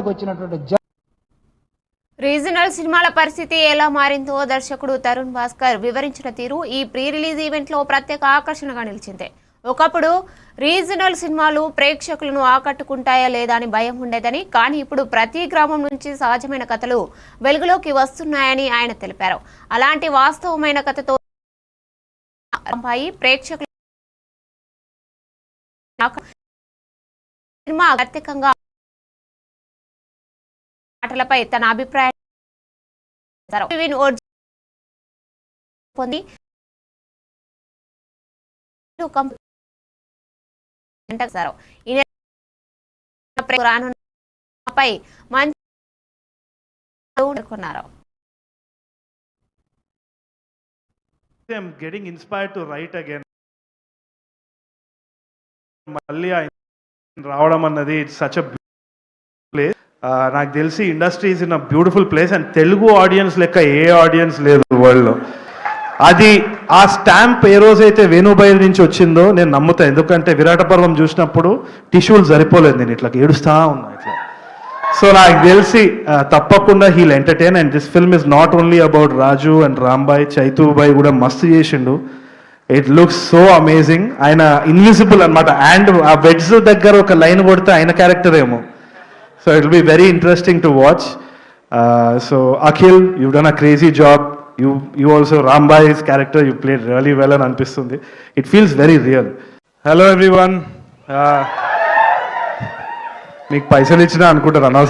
వచ్చినటువంటి రీజనల్ సినిమాల పరిస్థితి ఎలా మారిందో దర్శకుడు తరుణ్ భాస్కర్ వివరించిన తీరు ఈ ప్రీ రిలీజ్ ఈవెంట్లో ప్రత్యేక ఆకర్షణగా నిలిచింది. ఒకప్పుడు రీజనల్ సినిమాలు ప్రేక్షకులను ఆకట్టుకుంటాయా లేదా అని భయం ఉండేదని కానీ ఇప్పుడు ప్రతి గ్రామం నుంచి సహజమైన కథలు వెలుగులోకి వస్తున్నాయని ఆయన తెలిపారు. అలాంటి వాస్తవమైన కథతో ప్రేక్షకులు సినిమా ప్రత్యేకంగా మాటలపై తన అభిప్రాయం చేశారు. విన్ పొంది రానున్నపై మంచి గెటింగ్ I'm getting మళ్ళీ రావడం అన్నది ఇట్స్ సచ్ ప్లేస్ నాకు తెలిసి industries in a beautiful place and Telugu audience లెక్క ఏ ఆడియన్స్ లేదు వరల్డ్లో. అది ఆ స్టాంప్ ఏ రోజైతే వేణుబైల్ నుంచి వచ్చిందో నేను నమ్ముతా. ఎందుకంటే విరాట పర్వం చూసినప్పుడు టిష్యూలు సరిపోలేదు నేను ఇట్లా ఏడుస్తా ఉన్నా ఇట్లా. సో నాకు తెలిసి తప్పకుండా heal entertain and this film is not only about Raju and Rambai చైతూబాయ్ కూడా మస్తు చేసిండు. ఇట్ లుక్స్ సో అమేజింగ్ ఆయన ఇన్విజిబుల్ అన్నమాట. అండ్ ఆ వెడ్స్ దగ్గర ఒక లైన్ కొడితే ఆయన క్యారెక్టర్ ఏమో. So it be very interesting to watch so Akhil you done a crazy job you you also Rambai's character you played really well అని అనిపిస్తుంది it feels very real hello everyone మీకు పైసలు ఇచ్చినా అనుకుంటారు అనవసరం.